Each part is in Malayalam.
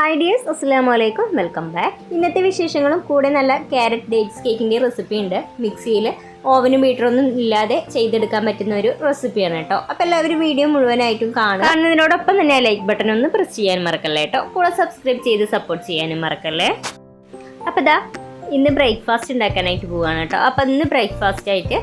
ഹായ് ഡിയേഴ്സ് അസ്സാം വലൈക്കും വെൽക്കം ബാക്ക് ഇന്നത്തെ വിശേഷങ്ങളും കൂടെ നല്ല ക്യാരറ്റ് ഡേറ്റ്സ് കേക്കിന്റെ റെസിപ്പി ഉണ്ട്. മിക്സിയിൽ ഓവനും ബീറ്ററൊന്നും ഇല്ലാതെ ചെയ്തെടുക്കാൻ പറ്റുന്ന ഒരു റെസിപ്പിയാണ് കേട്ടോ. അപ്പോൾ എല്ലാവരും വീഡിയോ മുഴുവനായിട്ടും കാണുക. കാണുന്നതിനോടൊപ്പം തന്നെ ലൈക്ക് ബട്ടൺ ഒന്ന് പ്രസ് ചെയ്യാൻ മറക്കല്ലേ കേട്ടോ. കൂടെ സബ്സ്ക്രൈബ് ചെയ്ത് സപ്പോർട്ട് ചെയ്യാനും മറക്കല്ലേ. അപ്പോൾ ഇതാ ഇന്ന് ബ്രേക്ക്ഫാസ്റ്റ് ഉണ്ടാക്കാനായിട്ട് പോവുകയാണ് കേട്ടോ. അപ്പോൾ ഇന്ന് ബ്രേക്ക്ഫാസ്റ്റ് ആയിട്ട്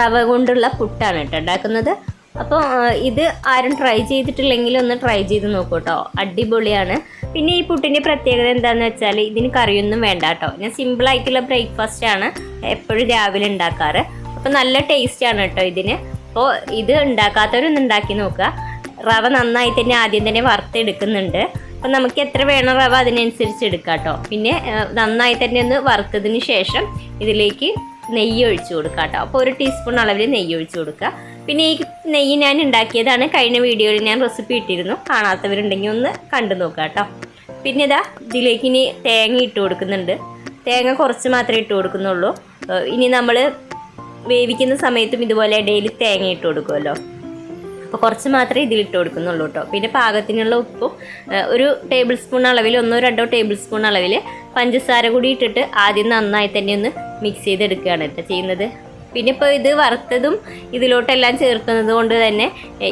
റവ കൊണ്ടുള്ള പുട്ടാണ് കേട്ടോ ഉണ്ടാക്കുന്നത്. അപ്പോൾ ഇത് ആരും ട്രൈ ചെയ്തിട്ടില്ലെങ്കിൽ ഒന്ന് ട്രൈ ചെയ്ത് നോക്കൂ കേട്ടോ അടിപൊളിയാണ്. പിന്നെ ഈ പുട്ടിന്റെ പ്രത്യേകത എന്താണെന്ന് വെച്ചാൽ ഇതിന് കറിയൊന്നും വേണ്ട കേട്ടോ ഞാൻ സിമ്പിളായിട്ടുള്ള ബ്രേക്ക്ഫാസ്റ്റ് ആണ് എപ്പോഴും രാവിലെ ഉണ്ടാക്കാറ്. അപ്പോൾ നല്ല ടേസ്റ്റ് ആണ് കേട്ടോ ഇതിന്. അപ്പോൾ ഇത് ഉണ്ടാക്കാത്തവരൊന്ന് ഉണ്ടാക്കി നോക്കുക. റവ നന്നായി തന്നെ ആദ്യം തന്നെ വറുത്തെടുക്കുന്നുണ്ട്. അപ്പോൾ നമുക്ക് എത്ര വേണം റവ അതിനനുസരിച്ച് എടുക്കാം കേട്ടോ പിന്നെ നന്നായി തന്നെ ഒന്ന് വറുത്തതിന് ശേഷം ഇതിലേക്ക് നെയ്യ് ഒഴിച്ചു കൊടുക്കാം കേട്ടോ അപ്പോൾ ഒരു ടീസ്പൂൺ അളവിൽ നെയ്യ് ഒഴിച്ചു കൊടുക്കുക. പിന്നെ ഈ നെയ്യ് ഞാൻ ഉണ്ടാക്കിയതാണ്. കഴിഞ്ഞ വീഡിയോയിൽ ഞാൻ റെസിപ്പി ഇട്ടിരുന്നു. കാണാത്തവരുണ്ടെങ്കിൽ ഒന്ന് കണ്ടു നോക്കുക കേട്ടോ. പിന്നെ ഇതാ ഇതിലേക്ക് ഇനി തേങ്ങ ഇട്ട് കൊടുക്കുന്നുണ്ട്. തേങ്ങ കുറച്ച് മാത്രമേ ഇട്ട് കൊടുക്കുന്നുള്ളൂ. ഇനി നമ്മൾ വേവിക്കുന്ന സമയത്തും ഇതുപോലെ ഇടയിൽ തേങ്ങ ഇട്ട് കൊടുക്കുമല്ലോ. അപ്പോൾ കുറച്ച് മാത്രമേ ഇതിലിട്ട് കൊടുക്കുന്നുള്ളൂ കേട്ടോ. പിന്നെ പാകത്തിനുള്ള ഉപ്പും ഒരു ടേബിൾ സ്പൂൺ അളവിൽ ഒന്നോ രണ്ടോ ടേബിൾ സ്പൂൺ അളവിൽ പഞ്ചസാര കൂടി ഇട്ടിട്ട് ആദ്യം നന്നായി തന്നെ ഒന്ന് മിക്സ് ചെയ്തെടുക്കുകയാണ് കേട്ടോ ചെയ്യുന്നത്. പിന്നെ ഇപ്പോൾ ഇത് വറുത്തതും ഇതിലോട്ടെല്ലാം ചേർക്കുന്നത് കൊണ്ട് തന്നെ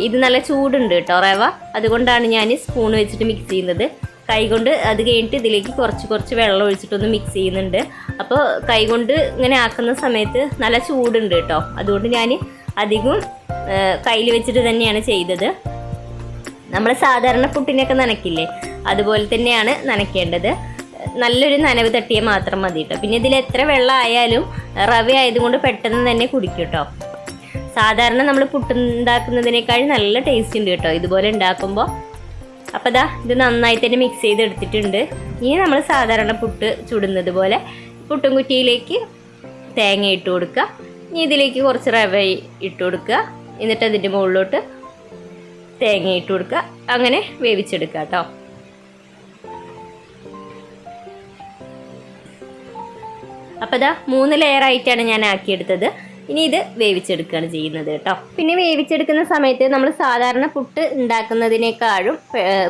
ഇത് നല്ല ചൂടുണ്ട് കേട്ടോ റവ. അതുകൊണ്ടാണ് ഞാൻ സ്പൂൺ വെച്ചിട്ട് മിക്സ് ചെയ്യുന്നത്. കൈകൊണ്ട് അത് കഴിഞ്ഞിട്ട് ഇതിലേക്ക് കുറച്ച് കുറച്ച് വെള്ളം ഒഴിച്ചിട്ടൊന്ന് മിക്സ് ചെയ്യുന്നുണ്ട്. അപ്പോൾ കൈകൊണ്ട് ഇങ്ങനെ ആക്കുന്ന സമയത്ത് നല്ല ചൂടുണ്ട് കേട്ടോ. അതുകൊണ്ട് ഞാൻ അധികം കയ്യിൽ വെച്ചിട്ട് തന്നെയാണ് ചെയ്തത്. നമ്മൾ സാധാരണ പുട്ടിനൊക്കെ നനയ്ക്കില്ലേ? അതുപോലെ തന്നെയാണ് നനയ്ക്കേണ്ടത്. നല്ലൊരു നനവ് തട്ടിയാൽ മാത്രം മതി കേട്ടോ പിന്നെ ഇതിൽ എത്ര വെള്ളം ആയാലും റവ ആയതുകൊണ്ട് പെട്ടെന്ന് തന്നെ കുടിക്കും കേട്ടോ സാധാരണ നമ്മൾ പുട്ടുണ്ടാക്കുന്നതിനേക്കാൾ നല്ല ടേസ്റ്റ് ഉണ്ട് കേട്ടോ ഇതുപോലെ ഉണ്ടാക്കുമ്പോൾ അപ്പോൾ ദാ ഇത് നന്നായി തന്നെ മിക്സ് ചെയ്തെടുത്തിട്ടുണ്ട്. ഇനി നമ്മൾ സാധാരണ പുട്ട് ചുടുന്നത് പോലെ പുട്ടും കുറ്റിയിലേക്ക് തേങ്ങ ഇട്ട് കൊടുക്കുക. ഇനി ഇതിലേക്ക് കുറച്ച് റവ ഇട്ട് കൊടുക്കുക. എന്നിട്ട് അതിന്റെ മുകളിലോട്ട് തേങ്ങ ഇട്ട് കൊടുക്കുക. അങ്ങനെ വേവിച്ചെടുക്കുക കേട്ടോ അപ്പോൾ ഇതാ മൂന്ന് ലെയർ ആയിട്ടാണ് ഞാൻ ആക്കിയെടുത്തത്. ഇനി ഇത് വേവിച്ചെടുക്കുകയാണ് ചെയ്യുന്നത് കേട്ടോ. പിന്നെ വേവിച്ചെടുക്കുന്ന സമയത്ത് നമ്മൾ സാധാരണ പുട്ട് ഉണ്ടാക്കുന്നതിനേക്കാളും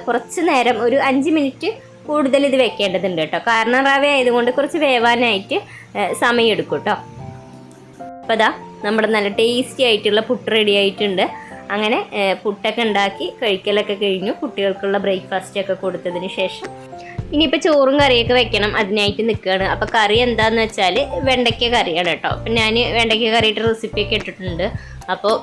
കുറച്ച് നേരം ഒരു അഞ്ച് മിനിറ്റ് കൂടുതൽ ഇത് വെക്കേണ്ടതുണ്ട് കേട്ടോ. കാരണം റവ ആയതുകൊണ്ട് കുറച്ച് വേവാനായിട്ട് സമയം എടുക്കും കേട്ടോ. അപ്പോൾ ഇതാ നമ്മുടെ നല്ല ടേസ്റ്റി ആയിട്ടുള്ള പുട്ട് റെഡി ആയിട്ടുണ്ട്. അങ്ങനെ പുട്ടൊക്കെ ഉണ്ടാക്കി കഴിക്കലൊക്കെ കഴിഞ്ഞു. കുട്ടികൾക്കുള്ള ബ്രേക്ക്ഫാസ്റ്റ് ഒക്കെ കൊടുത്തതിന് ശേഷം. ഇനിയിപ്പോൾ ചോറും കറിയൊക്കെ വെക്കണം. അതിനായിട്ട് നിൽക്കുകയാണ് അപ്പോൾ കറി എന്താന്ന് വെച്ചാൽ വെണ്ടയ്ക്ക കറിയാണ് കേട്ടോ. അപ്പം ഞാൻ വെണ്ടയ്ക്ക കറിയുടെ റെസിപ്പിയൊക്കെ ഇട്ടിട്ടുണ്ട്. അപ്പോൾ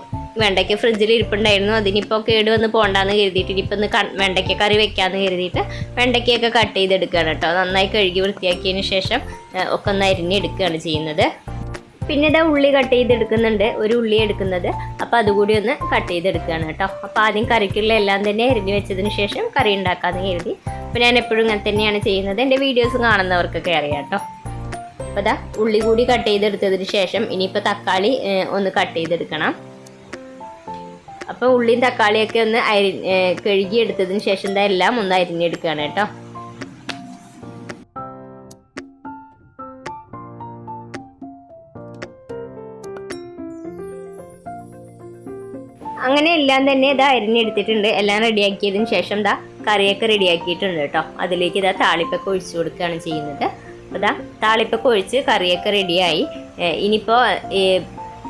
വെണ്ടയ്ക്ക ഫ്രിഡ്ജിൽ ഇരിപ്പുണ്ടായിരുന്നു. അതിനിപ്പോൾ കേട് വന്ന് പോകണ്ടെന്ന് കരുതിയിട്ട് ഇനിയിപ്പോൾ ഒന്ന് വെണ്ടയ്ക്ക കറി വെക്കാമെന്ന് കരുതിയിട്ട് വെണ്ടയ്ക്കയൊക്കെ കട്ട് ചെയ്തെടുക്കുകയാണ് കേട്ടോ. നന്നായി കഴുകി വൃത്തിയാക്കിയതിന് ശേഷം ഒക്കെ ഒന്ന് അരിഞ്ഞെടുക്കുകയാണ് ചെയ്യുന്നത്. പിന്നെ ഇതാ ഉള്ളി കട്ട് ചെയ്തെടുക്കുന്നുണ്ട്. ഒരു ഉള്ളി എടുക്കുന്നത്. അപ്പോൾ അതുകൂടി ഒന്ന് കട്ട് ചെയ്തെടുക്കുകയാണ് കേട്ടോ. അപ്പോൾ ആദ്യം കറിക്കുള്ള എല്ലാം തന്നെ അരിഞ്ഞു വെച്ചതിന് ശേഷം കറി ഉണ്ടാക്കാമെന്ന് കരുതി. അപ്പോൾ ഞാൻ എപ്പോഴും ഇങ്ങനെ തന്നെയാണ് ചെയ്യുന്നത്. എന്റെ വീഡിയോസ് കാണുന്നവർക്കൊക്കെ അറിയാം കേട്ടോ. അപ്പോൾ ഇതാ ഉള്ളി കൂടി കട്ട് ചെയ്തെടുത്തതിന് ശേഷം ഇനിയിപ്പോൾ തക്കാളി ഒന്ന് കട്ട് ചെയ്തെടുക്കണം. അപ്പോൾ ഉള്ളിയും തക്കാളിയൊക്കെ ഒന്ന് അരി കഴുകിയെടുത്തതിന് ശേഷം എല്ലാം ഒന്ന് അരിഞ്ഞെടുക്കുകയാണ് കേട്ടോ. അങ്ങനെ എല്ലാം തന്നെ ഇതാ അരിഞ്ഞെടുത്തിട്ടുണ്ട്. എല്ലാം റെഡിയാക്കിയതിന് ശേഷം ദാ കറിയൊക്കെ റെഡിയാക്കിയിട്ടുണ്ട് കേട്ടോ. അതിലേക്ക് ഇതാ താളിപ്പൊക്കെ ഒഴിച്ചു കൊടുക്കുകയാണ് ചെയ്യുന്നത്. അതാ താളിപ്പൊക്കെ ഒഴിച്ച് കറിയൊക്കെ റെഡിയായി. ഇനിയിപ്പോൾ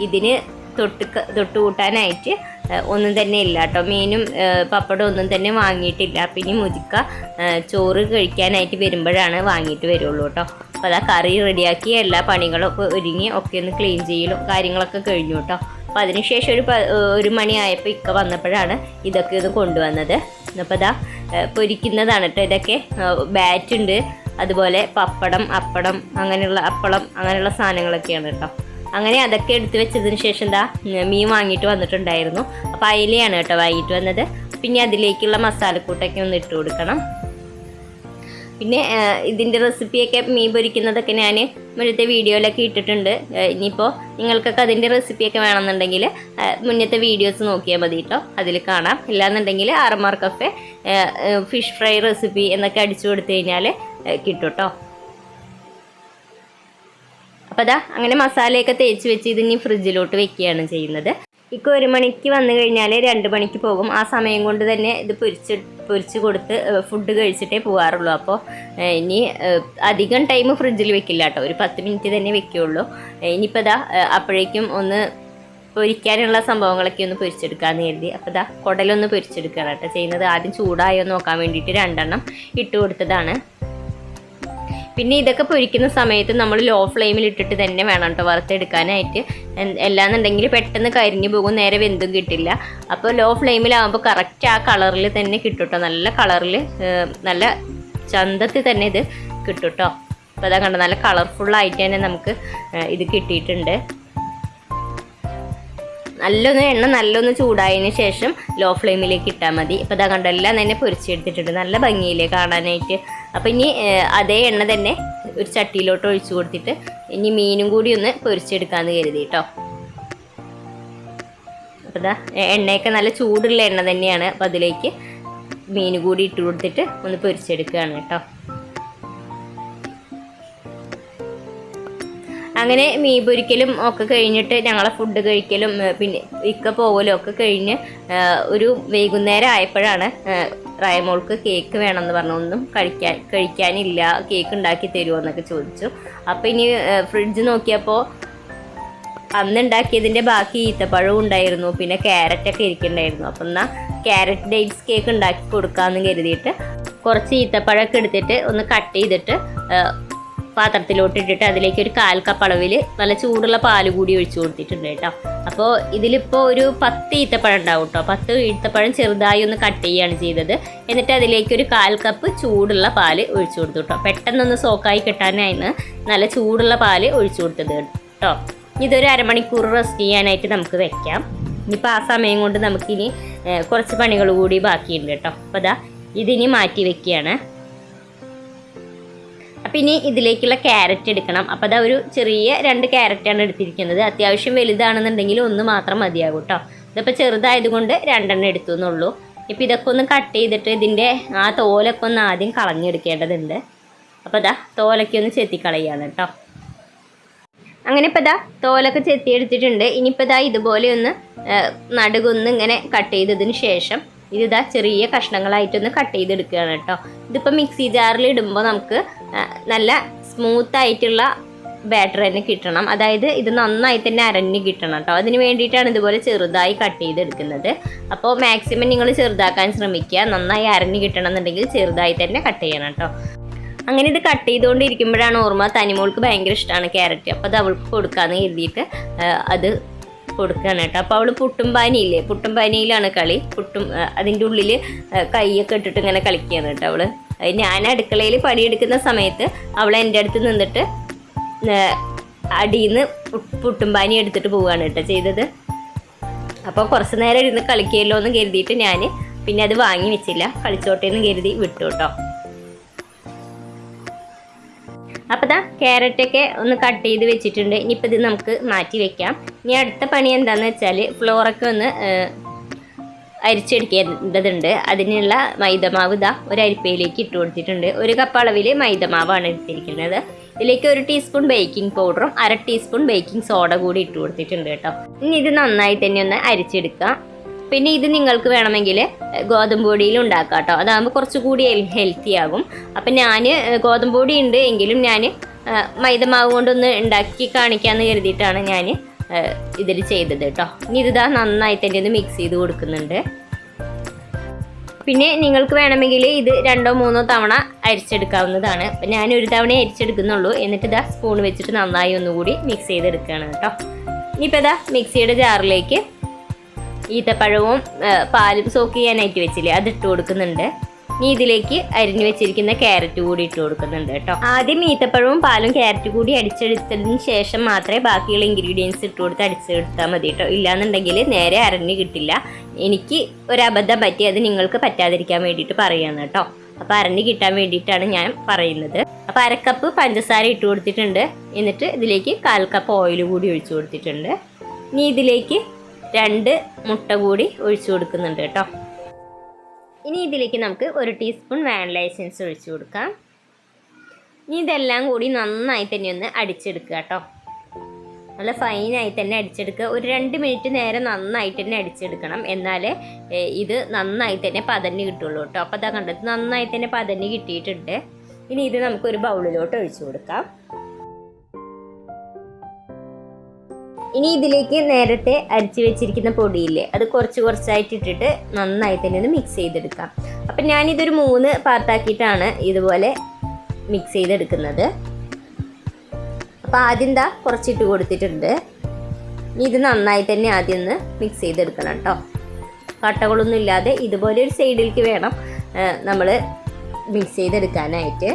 ഇതിന് തൊട്ട് ക- തൊട്ട് കൂട്ടാനായിട്ട് ഒന്നും തന്നെ ഇല്ല കേട്ടോ. മീനും പപ്പടം ഒന്നും തന്നെ വാങ്ങിയിട്ടില്ല. പിന്നെ മുതിക്ക ചോറ് കഴിക്കാനായിട്ട് വരുമ്പോഴാണ് വാങ്ങിയിട്ട് വരുള്ളൂ കേട്ടോ. അപ്പോൾ അതാ കറി റെഡിയാക്കി എല്ലാ പണികളൊക്കെ ഒരുങ്ങി ഒക്കെ ഒന്ന് ക്ലീൻ ചെയ്യലും കാര്യങ്ങളൊക്കെ കഴിഞ്ഞു കേട്ടോ. അപ്പോൾ അതിനുശേഷം ഒരു ഒരു മണിയായപ്പോൾ ഇക്ക വന്നപ്പോഴാണ് ഇതൊക്കെ ഇത് കൊണ്ടുവന്നത്. അപ്പോൾ ഇതാ പൊരിക്കുന്നതാണ് കേട്ടോ ഇതൊക്കെ. ബാറ്റ് ഉണ്ട്. അതുപോലെ പപ്പടം അപ്പടം അങ്ങനെയുള്ള അപ്പളം അങ്ങനെയുള്ള സാധനങ്ങളൊക്കെയാണ് കേട്ടോ അങ്ങനെ അതൊക്കെ എടുത്തു വെച്ചതിന് ശേഷം എന്താ മീൻ വാങ്ങിയിട്ട് വന്നിട്ടുണ്ടായിരുന്നു. അപ്പോൾ അയിലയാണ് കേട്ടോ വാങ്ങിയിട്ട് വന്നത്. പിന്നെ അതിലേക്കുള്ള മസാലക്കൂട്ടൊക്കെ ഒന്ന് ഇട്ട് കൊടുക്കണം. പിന്നെ ഇതിന്റെ റെസിപ്പിയൊക്കെ മീൻ പൊരിക്കുന്നതൊക്കെ ഞാൻ മുന്നത്തെ വീഡിയോയിലൊക്കെ ഇട്ടിട്ടുണ്ട്. ഇനിയിപ്പോൾ നിങ്ങൾക്കൊക്കെ അതിന്റെ റെസിപ്പിയൊക്കെ വേണമെന്നുണ്ടെങ്കിൽ മുന്നത്തെ വീഡിയോസ് നോക്കിയാൽ മതി കേട്ടോ അതിൽ കാണാം. ഇല്ലാന്നുണ്ടെങ്കിൽ ആർമാർ കഫെ ഫിഷ് ഫ്രൈ റെസിപ്പി എന്നൊക്കെ അടിച്ചു കൊടുത്തു കഴിഞ്ഞാൽ കിട്ടും കേട്ടോ അതാ അങ്ങനെ മസാലയൊക്കെ തേച്ച് വെച്ച് ഇതിനി ഫ്രിഡ്ജിലോട്ട് വെക്കുകയാണ് ചെയ്യുന്നത്. ഇക്ക ഒരു മണിക്ക് വന്നു കഴിഞ്ഞാൽ രണ്ട് മണിക്ക് പോകും. ആ സമയം കൊണ്ട് തന്നെ ഇത് പൊരിച്ച് പൊരിച്ച് കൊടുത്ത് ഫുഡ് കഴിച്ചിട്ടേ പോകാറുള്ളൂ അപ്പോൾ ഇനി അധികം ടൈം ഫ്രിഡ്ജിൽ വെക്കില്ല കേട്ടോ ഒരു പത്ത് മിനിറ്റ് തന്നെ വെക്കുകയുള്ളൂ ഇനിയിപ്പോൾ ഏഹ്, അപ്പോഴേക്കും ഒന്ന് പൊരിക്കാനുള്ള സംഭവങ്ങളൊക്കെ ഒന്ന് പൊരിച്ചെടുക്കാമെന്ന് കരുതി. അപ്പോൾ ഇതാ കുടലൊന്ന് പൊരിച്ചെടുക്കുകയാണ് കേട്ടോ ചെയ്യുന്നത്. ആദ്യം ചൂടായോ നോക്കാൻ വേണ്ടിയിട്ട് രണ്ടെണ്ണം ഇട്ട് കൊടുത്തതാണ്. പിന്നെ ഇതൊക്കെ പൊരിക്കുന്ന സമയത്ത് നമ്മൾ ലോ ഫ്ലെയിമിൽ ഇട്ടിട്ട് തന്നെ വേണം കേട്ടോ വറുത്തെടുക്കാനായിട്ട്. എല്ലാന്നുണ്ടെങ്കിൽ പെട്ടെന്ന് കരിഞ്ഞു പോകും നേരെ വെന്തും കിട്ടില്ല. അപ്പോൾ ലോ ഫ്ലെയിമിലാകുമ്പോൾ കറക്റ്റ് ആ കളറിൽ തന്നെ കിട്ടും നല്ല കളറിൽ നല്ല ചന്തത്തിൽ തന്നെ ഇത് കിട്ടും അപ്പോൾ അതാ കണ്ടോ നല്ല കളർഫുള്ളായിട്ട് തന്നെ നമുക്ക് ഇത് കിട്ടിയിട്ടുണ്ട്. നല്ലൊന്ന് എണ്ണ നല്ലൊന്ന് ചൂടായതിന് ശേഷം ലോ ഫ്ലെയിമിലേക്ക് ഇട്ടാൽ മതി. ഇപ്പോൾ ഇതാ കണ്ടോ എല്ലാം തന്നെ പൊരിച്ചെടുത്തിട്ടുണ്ട്. നല്ല ഭംഗിയില്ലേ കാണാനായിട്ട്. അപ്പോൾ ഇനി അതേ എണ്ണ തന്നെ ഒരു ചട്ടിയിലോട്ട് ഒഴിച്ചു കൊടുത്തിട്ട് ഇനി മീനും കൂടി ഒന്ന് പൊരിച്ചെടുക്കാമെന്ന് കരുതി കേട്ടോ അപ്പോൾ ഇതാ എണ്ണയൊക്കെ നല്ല ചൂടുള്ള എണ്ണ തന്നെയാണ്. അപ്പോൾ അതിലേക്ക് മീൻ കൂടി ഇട്ട് കൊടുത്തിട്ട് ഒന്ന് പൊരിച്ചെടുക്കുകയാണ് കേട്ടോ അങ്ങനെ മീൻ പൊരിക്കലും ഒക്കെ കഴിഞ്ഞിട്ട് ഞങ്ങളെ ഫുഡ് കഴിക്കലും പിന്നെ ഇക്ക പോകലും ഒക്കെ കഴിഞ്ഞ് ഒരു വൈകുന്നേരം ആയപ്പോഴാണ് റയമോൾക്ക് കേക്ക് വേണമെന്ന് പറഞ്ഞു. ഒന്നും കഴിക്കാൻ കഴിക്കാനില്ല കേക്ക് ഉണ്ടാക്കി തരുമോ എന്നൊക്കെ ചോദിച്ചു. അപ്പോൾ ഇനി ഫ്രിഡ്ജ് നോക്കിയപ്പോൾ അന്ന് ഉണ്ടാക്കിയതിന്റെ ബാക്കി ഈത്തപ്പഴവും ഉണ്ടായിരുന്നു പിന്നെ ക്യാരറ്റൊക്കെ ഇരിക്കുന്നുണ്ടായിരുന്നു അപ്പം എന്നാൽ ക്യാരറ്റ് ഡേറ്റ്സ് കേക്ക് ഉണ്ടാക്കി കൊടുക്കാമെന്ന് കരുതിയിട്ട് കുറച്ച് ഈത്തപ്പഴമൊക്കെ എടുത്തിട്ട് ഒന്ന് കട്ട് ചെയ്തിട്ട് പാത്രത്തിലോട്ട് ഇട്ടിട്ട് അതിലേക്ക് ഒരു കാൽ കപ്പ് അളവിൽ നല്ല ചൂടുള്ള പാൽ കൂടി ഒഴിച്ചു കൊടുത്തിട്ടുണ്ട് കേട്ടോ. അപ്പോൾ ഇതിലിപ്പോൾ ഒരു പത്ത് ഈത്തപ്പഴം ഉണ്ടാവും കേട്ടോ. പത്ത് ഈത്തപ്പഴം ചെറുതായി ഒന്ന് കട്ട് ചെയ്യുകയാണ് ചെയ്തത്. എന്നിട്ട് അതിലേക്ക് ഒരു കാൽ കപ്പ് ചൂടുള്ള പാൽ ഒഴിച്ചു കൊടുത്തു കേട്ടോ. പെട്ടെന്നൊന്ന് സോക്കായി കിട്ടാനായിരുന്നു നല്ല ചൂടുള്ള പാൽ ഒഴിച്ചു കൊടുത്തത് കേട്ടോ. ഇതൊരു അരമണിക്കൂർ റെസ്റ്റ് ചെയ്യാനായിട്ട് നമുക്ക് വെക്കാം. ഇനിയിപ്പോൾ ആ സമയം കൊണ്ട് നമുക്കിനി കുറച്ച് പണികൾ കൂടി ബാക്കിയുണ്ട് കേട്ടോ. അപ്പോൾ അതാ ഇതിനി മാറ്റി വെക്കുകയാണ്. അപ്പം ഇനി ഇതിലേക്കുള്ള ക്യാരറ്റ് എടുക്കണം. അപ്പോൾ അതാ ഒരു ചെറിയ രണ്ട് ക്യാരറ്റാണ് എടുത്തിരിക്കുന്നത്. അത്യാവശ്യം വലുതാണെന്നുണ്ടെങ്കിൽ ഒന്ന് മാത്രം മതിയാകും കേട്ടോ ഇതിപ്പോൾ ചെറുതായതുകൊണ്ട് രണ്ടെണ്ണം എടുത്തു എന്നുള്ളൂ. ഇപ്പം ഇതൊക്കെ ഒന്ന് കട്ട് ചെയ്തിട്ട് ഇതിന്റെ ആ തോലൊക്കെ ഒന്ന് ആദ്യം കളഞ്ഞെടുക്കേണ്ടതുണ്ട്. അപ്പോൾ അതാ തോലൊക്കെ ഒന്ന് ചെത്തിക്കളയാണ് കേട്ടോ അങ്ങനെ ഇപ്പോൾ ഇതാ തോലൊക്കെ ചെത്തിയെടുത്തിട്ടുണ്ട്. ഇനിയിപ്പോൾ ഇതാ ഇതുപോലെ ഒന്ന് നടുകൊന്ന് ഇങ്ങനെ കട്ട് ചെയ്തതിന് ശേഷം ഇതിതാ ചെറിയ കഷ്ണങ്ങളായിട്ടൊന്ന് കട്ട് ചെയ്തെടുക്കുകയാണ് കേട്ടോ ഇതിപ്പോൾ മിക്സി ജാറിൽ ഇടുമ്പോൾ നമുക്ക് നല്ല സ്മൂത്ത് ആയിട്ടുള്ള ബാറ്റർ തന്നെ കിട്ടണം. അതായത് ഇത് നന്നായി തന്നെ അരഞ്ഞ് കിട്ടണം കേട്ടോ അതിന് വേണ്ടിയിട്ടാണ് ഇതുപോലെ ചെറുതായി കട്ട് ചെയ്തെടുക്കുന്നത്. അപ്പോൾ മാക്സിമം നിങ്ങൾ ചെറുതാക്കാൻ ശ്രമിക്കുക. നന്നായി അരഞ്ഞ് കിട്ടണം എന്നുണ്ടെങ്കിൽ ചെറുതായി തന്നെ കട്ട് ചെയ്യണം കേട്ടോ അങ്ങനെ ഇത് കട്ട് ചെയ്തുകൊണ്ടിരിക്കുമ്പോഴാണ് ഓർമ്മ തനിമോൾക്ക് ഭയങ്കര ഇഷ്ടമാണ് ക്യാരറ്റ്. അപ്പോൾ അത് അവൾക്ക് കൊടുക്കാമെന്ന് കരുതിയിട്ട് അത് കൊടുക്കുകയാണ് കേട്ടോ അപ്പോൾ അവൾ പുട്ടും പാനിയില്ലേ? പുട്ടും പാനിയിലാണ് കളി. പുട്ടും അതിന്റെ ഉള്ളിൽ കൈയൊക്കെ ഇട്ടിട്ട് ഇങ്ങനെ കളിക്കുകയാണ് കേട്ടോ അവൾ ഞാൻ അടുക്കളയിൽ പണിയെടുക്കുന്ന സമയത്ത് അവൾ എന്റെ അടുത്ത് നിന്നിട്ട് അടിയിൽ നിന്ന് എടുത്തിട്ട് പോവുകയാണ് കേട്ടോ ചെയ്തത്. അപ്പോൾ കുറച്ച് നേരം ഇരുന്ന് കളിക്കുമല്ലോ എന്ന് കരുതിയിട്ട് ഞാൻ പിന്നെ അത് വാങ്ങി വെച്ചില്ല. കളിച്ചോട്ടെ എന്ന് കരുതി വിട്ടു കേട്ടോ. അപ്പോൾ ദാ ക്യാരറ്റൊക്കെ ഒന്ന് കട്ട് ചെയ്ത് വെച്ചിട്ടുണ്ട്. ഇനിയിപ്പോൾ ഇത് നമുക്ക് മാറ്റി വെക്കാം. ഇനി അടുത്ത പണി എന്താണെന്ന് വെച്ചാൽ ഫ്ലോറൊക്കെ ഒന്ന് അരിച്ചെടുക്കേണ്ടതുണ്ട്. അതിനുള്ള മൈദമാവ് ഇതാ ഒരു അരിപ്പയിലേക്ക് ഇട്ട് കൊടുത്തിട്ടുണ്ട്. ഒരു കപ്പ് അളവിൽ മൈദമാവാണ് എടുത്തിരിക്കുന്നത്. ഇതിലേക്ക് ഒരു ടീസ്പൂൺ ബേക്കിംഗ് പൗഡറും അര ടീസ്പൂൺ ബേക്കിംഗ് സോഡ കൂടി ഇട്ട് കൊടുത്തിട്ടുണ്ട് കേട്ടോ. ഇനി ഇത് നന്നായി തന്നെ ഒന്ന് അരിച്ചെടുക്കാം. പിന്നെ ഇത് നിങ്ങൾക്ക് വേണമെങ്കിൽ ഗോതമ്പ് പൊടിയിൽ ഉണ്ടാക്കാം കേട്ടോ. അതാകുമ്പോൾ കുറച്ചുകൂടി ഹെൽത്തി ആകും. അപ്പം ഞാൻ ഗോതമ്പ് പൊടി ഉണ്ട് എങ്കിലും ഞാൻ മൈദമാവ് കൊണ്ടൊന്ന് ഉണ്ടാക്കി കാണിക്കാമെന്ന് കരുതിയിട്ടാണ് ഞാൻ ഇതിൽ ചെയ്തത് കേട്ടോ ഇനി ഇതാ നന്നായിട്ട് എന്റെ ഒന്ന് മിക്സ് ചെയ്ത് കൊടുക്കുന്നുണ്ട്. പിന്നെ നിങ്ങൾക്ക് വേണമെങ്കിൽ ഇത് രണ്ടോ മൂന്നോ തവണ അരിച്ചെടുക്കാവുന്നതാണ്. അപ്പം ഞാൻ ഒരു തവണ അരിച്ചെടുക്കുന്നുള്ളൂ. എന്നിട്ട് ഇതാ സ്പൂൺ വെച്ചിട്ട് നന്നായി ഒന്നുകൂടി മിക്സ് ചെയ്തെടുക്കുകയാണ് കേട്ടോ ഇനിയിപ്പോൾ ഇതാ മിക്സിയുടെ ജാറിലേക്ക് ഈത്തപ്പഴവും പാലും സോക്ക് ചെയ്യാനായിട്ട് വെച്ചില്ലേ അത് ഇട്ട് കൊടുക്കുന്നുണ്ട്. ഇനി ഇതിലേക്ക് അരിഞ്ഞു വെച്ചിരിക്കുന്ന ക്യാരറ്റ് കൂടി ഇട്ട് കൊടുക്കുന്നുണ്ട് കേട്ടോ. ആദ്യം ഈത്തപ്പഴവും പാലും ക്യാരറ്റ് കൂടി അടിച്ചെടുത്തതിന് ശേഷം മാത്രമേ ബാക്കിയുള്ള ഇൻഗ്രീഡിയൻസ് ഇട്ട് കൊടുത്ത് അടിച്ചെടുത്താൽ മതി കേട്ടോ. ഇല്ലാന്നുണ്ടെങ്കിൽ നേരെ അരഞ്ഞു കിട്ടില്ല. എനിക്ക് ഒരു അബദ്ധം പറ്റി അത് നിങ്ങൾക്ക് പറ്റാതിരിക്കാൻ വേണ്ടിയിട്ട് പറയുകയാണ് കേട്ടോ. അപ്പോൾ അരഞ്ഞു കിട്ടാൻ വേണ്ടിയിട്ടാണ് ഞാൻ പറയുന്നത്. അപ്പോൾ അരക്കപ്പ് പഞ്ചസാര ഇട്ട് കൊടുത്തിട്ടുണ്ട്. എന്നിട്ട് ഇതിലേക്ക് കാൽ കപ്പ് ഓയിൽ കൂടി ഒഴിച്ചു കൊടുത്തിട്ടുണ്ട്. ഇനി ഇതിലേക്ക് രണ്ട് മുട്ട കൂടി ഒഴിച്ചു കൊടുക്കുന്നുണ്ട് കേട്ടോ. ഇനി ഇതിലേക്ക് നമുക്ക് ഒരു ടീസ്പൂൺ വാനില എസൻസ് ഒഴിച്ചു കൊടുക്കാം. ഇനി ഇതെല്ലാം കൂടി നന്നായി തന്നെ ഒന്ന് അടിച്ചെടുക്കുക കേട്ടോ. നല്ല ഫൈനായി തന്നെ അടിച്ചെടുക്കുക. ഒരു രണ്ട് മിനിറ്റ് നേരെ നന്നായിട്ട് തന്നെ അടിച്ചെടുക്കണം. എന്നാലേ ഇത് നന്നായി തന്നെ പതഞ്ഞ് കിട്ടുള്ളൂ കേട്ടോ. അപ്പോൾ അതാ കണ്ടത് നന്നായി തന്നെ പതഞ്ഞ് കിട്ടിയിട്ടുണ്ട്. ഇനി ഇത് നമുക്കൊരു ബൗളിലോട്ട് ഒഴിച്ചു കൊടുക്കാം. ഇനി ഇതിലേക്ക് നേരത്തെ അരിച്ചു വെച്ചിരിക്കുന്ന പൊടിയില്ലേ അത് കുറച്ച് കുറച്ചായിട്ട് ഇട്ടിട്ട് നന്നായി തന്നെ ഒന്ന് മിക്സ് ചെയ്തെടുക്കാം. അപ്പം ഞാനിതൊരു മൂന്ന് പാർട്ടാക്കിയിട്ടാണ് ഇതുപോലെ മിക്സ് ചെയ്തെടുക്കുന്നത്. അപ്പോൾ ആദ്യം ദാ കുറച്ചിട്ട് കൊടുത്തിട്ടുണ്ട്. ഇനി ഇത് നന്നായി തന്നെ ആദ്യം ഒന്ന് മിക്സ് ചെയ്തെടുക്കണം കേട്ടോ. കട്ടകളൊന്നും ഇല്ലാതെ ഇതുപോലെ ഒരു സൈഡിലേക്ക് വേണം നമ്മൾ മിക്സ് ചെയ്തെടുക്കാനായിട്ട്.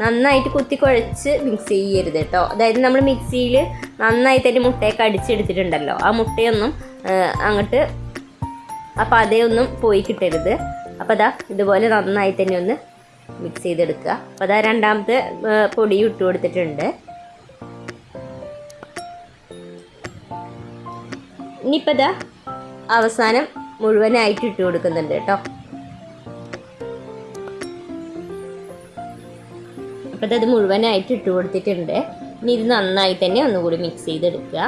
നന്നായിട്ട് കുത്തി കുഴച്ച് മിക്സ് ചെയ്യരുത് കേട്ടോ അതായത് നമ്മൾ മിക്സിയിൽ നന്നായി തന്നെ മുട്ടയൊക്കെ അടിച്ചെടുത്തിട്ടുണ്ടല്ലോ. ആ മുട്ടയൊന്നും അങ്ങോട്ട് അപ്പോൾ അതേയൊന്നും പോയി കിട്ടരുത്. അപ്പോൾ അതാ ഇതുപോലെ നന്നായി തന്നെ ഒന്ന് മിക്സ് ചെയ്തെടുക്കുക. അപ്പോൾ അതാ രണ്ടാമത്തെ പൊടി ഇട്ട് കൊടുത്തിട്ടുണ്ട്. ഇനിയിപ്പോൾ ഇതാ അവസാനം മുഴുവനായിട്ട് ഇട്ട് കൊടുക്കുന്നുണ്ട് കേട്ടോ അപ്പോൾ അത് മുഴുവനായിട്ട് ഇട്ട് കൊടുത്തിട്ടുണ്ട്. ഇനി ഇത് നന്നായി തന്നെ ഒന്നുകൂടി മിക്സ് ചെയ്തെടുക്കുക.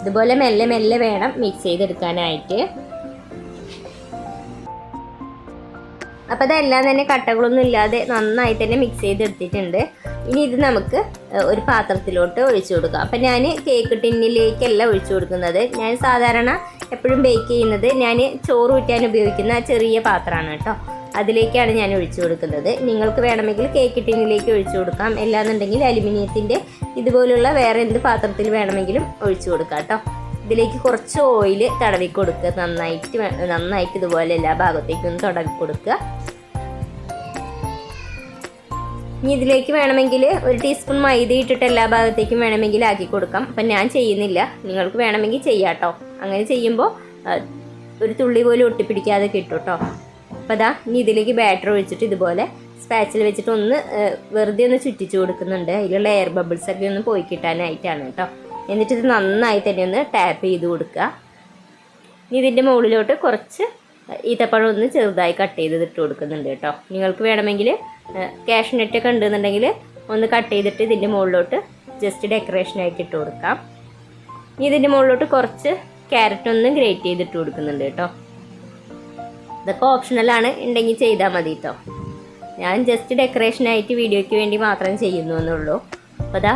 ഇതുപോലെ മെല്ലെ മെല്ലെ വേണം മിക്സ് ചെയ്തെടുക്കാനായിട്ട്. അപ്പോൾ അതെല്ലാം തന്നെ കട്ടകളൊന്നും ഇല്ലാതെ നന്നായി തന്നെ മിക്സ് ചെയ്തെടുത്തിട്ടുണ്ട്. ഇനി ഇത് നമുക്ക് ഒരു പാത്രത്തിലോട്ട് ഒഴിച്ചു കൊടുക്കാം. അപ്പം ഞാൻ കേക്ക് ടിന്നിലേക്കല്ല ഒഴിച്ചു കൊടുക്കുന്നത്. ഞാൻ സാധാരണ എപ്പോഴും ബേക്ക് ചെയ്യുന്നത് ഞാൻ ചോറ് ഊറ്റാൻ ഉപയോഗിക്കുന്ന ചെറിയ പാത്രമാണ് കേട്ടോ. അതിലേക്കാണ് ഞാൻ ഒഴിച്ചു കൊടുക്കുന്നത്. നിങ്ങൾക്ക് വേണമെങ്കിൽ കേക്ക് ടിന്നിലേക്ക് ഒഴിച്ചു കൊടുക്കാം. അല്ലാന്നുണ്ടെങ്കിൽ അലുമിനിയത്തിന്റെ ഇതുപോലുള്ള വേറെ എന്ത് പാത്രത്തിൽ വേണമെങ്കിലും ഒഴിച്ചു കൊടുക്കാം കേട്ടോ. ഇതിലേക്ക് കുറച്ച് ഓയിൽ തടവി കൊടുക്കുക. നന്നായിട്ട് നന്നായിട്ട് ഇതുപോലെ എല്ലാ ഭാഗത്തേക്കും ഒന്ന് തടവി കൊടുക്കുക. ഇനി ഇതിലേക്ക് വേണമെങ്കിൽ ഒരു ടീസ്പൂൺ മൈദ ഇട്ടിട്ട് എല്ലാ ഭാഗത്തേക്കും വേണമെങ്കിൽ ആക്കി കൊടുക്കാം. അപ്പം ഞാൻ ചെയ്യുന്നില്ല. നിങ്ങൾക്ക് വേണമെങ്കിൽ ചെയ്യാം കേട്ടോ. അങ്ങനെ ചെയ്യുമ്പോൾ ഒരു തുള്ളി പോലും ഒട്ടിപ്പിടിക്കാതെ കിട്ടും കേട്ടോ. അപ്പോൾ അതാ ഇനി ഇതിലേക്ക് ബാറ്റർ ഒഴിച്ചിട്ട് ഇതുപോലെ സ്പാച്ചിൽ വെച്ചിട്ട് ഒന്ന് വെറുതെ ഒന്ന് ചുറ്റിച്ചു കൊടുക്കുന്നുണ്ട്. അതിലുള്ള എയർ ബബിൾസ് ഒക്കെ ഒന്ന് പോയി കിട്ടാനായിട്ടാണ് കേട്ടോ. എന്നിട്ട് ഇത് നന്നായി തന്നെ ഒന്ന് ടാപ്പ് ചെയ്ത് കൊടുക്കുക. ഇനി ഇതിന്റെ മുകളിലോട്ട് കുറച്ച് ഈത്തപ്പഴം ഒന്ന് ചെറുതായി കട്ട് ചെയ്ത് ഇട്ട് കൊടുക്കുന്നുണ്ട് കേട്ടോ. നിങ്ങൾക്ക് വേണമെങ്കിൽ കാഷ്നട്ട് ഒക്കെ ഉണ്ടെന്നുണ്ടെങ്കിൽ ഒന്ന് കട്ട് ചെയ്തിട്ട് ഇതിന്റെ മുകളിലോട്ട് ജസ്റ്റ് ഡെക്കറേഷനായിട്ട് ഇട്ട് കൊടുക്കാം. ഇനി ഇതിന്റെ മുകളിലോട്ട് കുറച്ച് ക്യാരറ്റ് ഒന്ന് ഗ്രേറ്റ് ചെയ്തിട്ട് കൊടുക്കുന്നുണ്ട് കേട്ടോ. ഇതൊക്കെ ഓപ്ഷണലാണ് ഉണ്ടെങ്കിൽ ചെയ്താൽ മതി കേട്ടോ ഞാൻ ജസ്റ്റ് ഡെക്കറേഷനായിട്ട് വീഡിയോയ്ക്ക് വേണ്ടി മാത്രം ചെയ്യുന്നു എന്നുള്ളൂ. അപ്പോൾ അതാ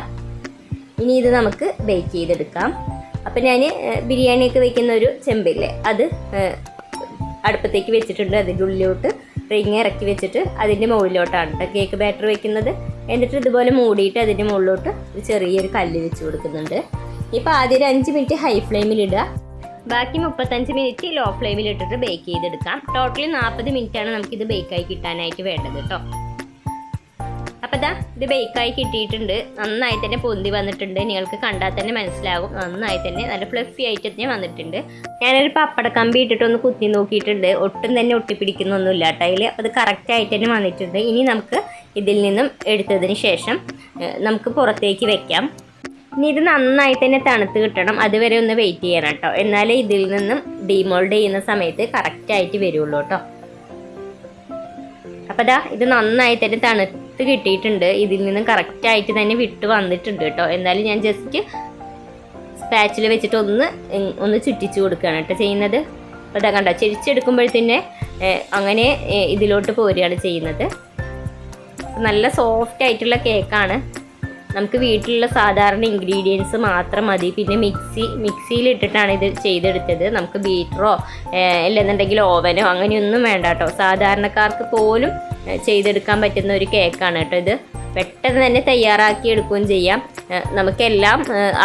ഇനി ഇത് നമുക്ക് ബേക്ക് ചെയ്തെടുക്കാം. അപ്പം ഞാൻ ബിരിയാണിയൊക്കെ വെക്കുന്ന ഒരു ചെമ്പില്ലേ അത് അടുപ്പത്തേക്ക് വെച്ചിട്ടുണ്ട്. അതിന്റെ ഉള്ളിലോട്ട് റിങ് ഇറക്കി വെച്ചിട്ട് അതിന്റെ മുകളിലോട്ടാണ് കേക്ക് ബാറ്റർ വെക്കുന്നത്. എന്നിട്ട് ഇതുപോലെ മൂടിയിട്ട് അതിന്റെ മുകളിലോട്ട് ഒരു ചെറിയൊരു കല്ല് വെച്ച് കൊടുക്കുന്നുണ്ട്. ഇപ്പോൾ ആദ്യം ഒരു അഞ്ച് മിനിറ്റ് ഹൈ ഫ്ലെയിമിൽ ഇടുക. ബാക്കി മുപ്പത്തഞ്ച് മിനിറ്റ് ലോ ഫ്ലെയിമിൽ ഇട്ടിട്ട് ബേക്ക് ചെയ്തെടുക്കാം. ടോട്ടലി നാൽപ്പത് മിനിറ്റാണ് നമുക്കിത് ബേക്കായി കിട്ടാനായിട്ട് വേണ്ടത് കേട്ടോ അപ്പോൾ ദാ ഇത് ബേക്കായി കിട്ടിയിട്ടുണ്ട്. നന്നായി തന്നെ പൊന്തി വന്നിട്ടുണ്ട്. നിങ്ങൾക്ക് കണ്ടാൽ തന്നെ മനസ്സിലാകും നന്നായി തന്നെ നല്ല ഫ്ലഫി ആയിട്ട് തന്നെ വന്നിട്ടുണ്ട്. ഞാനൊരു പപ്പടക്കമ്പി ഇട്ടിട്ട് ഒന്ന് കുത്തി നോക്കിയിട്ടുണ്ട്. ഒട്ടും തന്നെ ഒട്ടിപ്പിടിക്കുന്നൊന്നുമില്ല കേട്ടോ അതിൽ അത് കറക്റ്റായിട്ട് തന്നെ വന്നിട്ടുണ്ട്. ഇനി നമുക്ക് ഇതിൽ നിന്നും എടുത്തതിന് ശേഷം നമുക്ക് പുറത്തേക്ക് വെക്കാം. ഇനി ഇത് നന്നായി തന്നെ തണുത്ത് കിട്ടണം. അതുവരെ ഒന്ന് വെയിറ്റ് ചെയ്യണം കേട്ടോ എന്നാലേ ഇതിൽ നിന്നും ഡീമോൾഡ് ചെയ്യുന്ന സമയത്ത് കറക്റ്റായിട്ട് വരുള്ളൂ കേട്ടോ അപ്പോൾ ദാ ഇത് നന്നായി തന്നെ തണുത്ത് കിട്ടിയിട്ടുണ്ട്. ഇതിൽ നിന്നും കറക്റ്റായിട്ട് തന്നെ വിട്ട് വന്നിട്ടുണ്ട് കേട്ടോ എന്നാലും ഞാൻ ജസ്റ്റ് സ്പാച്ചിൽ വെച്ചിട്ട് ഒന്ന് ഒന്ന് ചുറ്റിച്ച് കൊടുക്കുകയാണ് കേട്ടോ ചെയ്യുന്നത്. അപ്പോൾ ഇതാ കണ്ടോ ചെരിച്ചെടുക്കുമ്പോഴത്തന്നെ അങ്ങനെ ഇതിലോട്ട് പോരുകയാണ് ചെയ്യുന്നത്. നല്ല സോഫ്റ്റ് ആയിട്ടുള്ള കേക്കാണ് നമുക്ക് വീട്ടിലുള്ള സാധാരണ ഇൻഗ്രീഡിയൻസ് മാത്രം മതി. പിന്നെ മിക്സി മിക്സിയിലിട്ടിട്ടാണ് ഇത് ചെയ്തെടുത്തത്. നമുക്ക് ബീറ്ററോ അല്ലെന്നുണ്ടെങ്കിൽ ഓവനോ അങ്ങനെയൊന്നും വേണ്ട കേട്ടോ. സാധാരണക്കാർക്ക് പോലും ചെയ്തെടുക്കാൻ പറ്റുന്ന ഒരു കേക്കാണ് കേട്ടോ ഇത്. പെട്ടെന്ന് തന്നെ തയ്യാറാക്കി എടുക്കുകയും ചെയ്യാം. നമുക്കെല്ലാം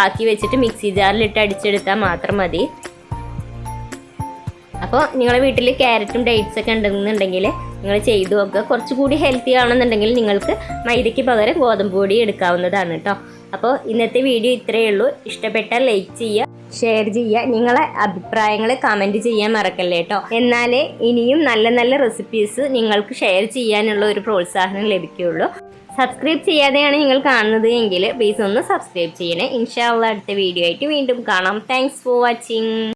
ആക്കി വെച്ചിട്ട് മിക്സി ജാറിലിട്ട് അടിച്ചെടുത്താൽ മാത്രം മതി. അപ്പോൾ നിങ്ങളുടെ വീട്ടിൽ ക്യാരറ്റും ഡേറ്റ്സ് ഒക്കെ ഉണ്ടെന്നുണ്ടെങ്കിൽ നിങ്ങൾ ചെയ്തു നോക്കുക. കുറച്ചുകൂടി ഹെൽത്തി ആണെന്നുണ്ടെങ്കിൽ നിങ്ങൾക്ക് മൈദയ്ക്ക് പകരം ഗോതമ്പ് പൊടി എടുക്കാവുന്നതാണ് കേട്ടോ. അപ്പോൾ ഇന്നത്തെ വീഡിയോ ഇത്രയേ ഉള്ളൂ. ഇഷ്ടപ്പെട്ടാൽ ലൈക്ക് ചെയ്യുക ഷെയർ ചെയ്യുക. നിങ്ങളെ അഭിപ്രായങ്ങൾ കമന്റ് ചെയ്യാൻ മറക്കല്ലേ കേട്ടോ. എന്നാലേ ഇനിയും നല്ല നല്ല റെസിപ്പീസ് നിങ്ങൾക്ക് ഷെയർ ചെയ്യാനുള്ള ഒരു പ്രോത്സാഹനം ലഭിക്കുകയുള്ളൂ. സബ്സ്ക്രൈബ് ചെയ്യാതെയാണ് നിങ്ങൾ കാണുന്നത് എങ്കിൽ പ്ലീസ് ഒന്ന് സബ്സ്ക്രൈബ് ചെയ്യണേ. ഇൻഷാള്ള അടുത്ത വീഡിയോ ആയിട്ട് വീണ്ടും കാണാം. Thanks for watching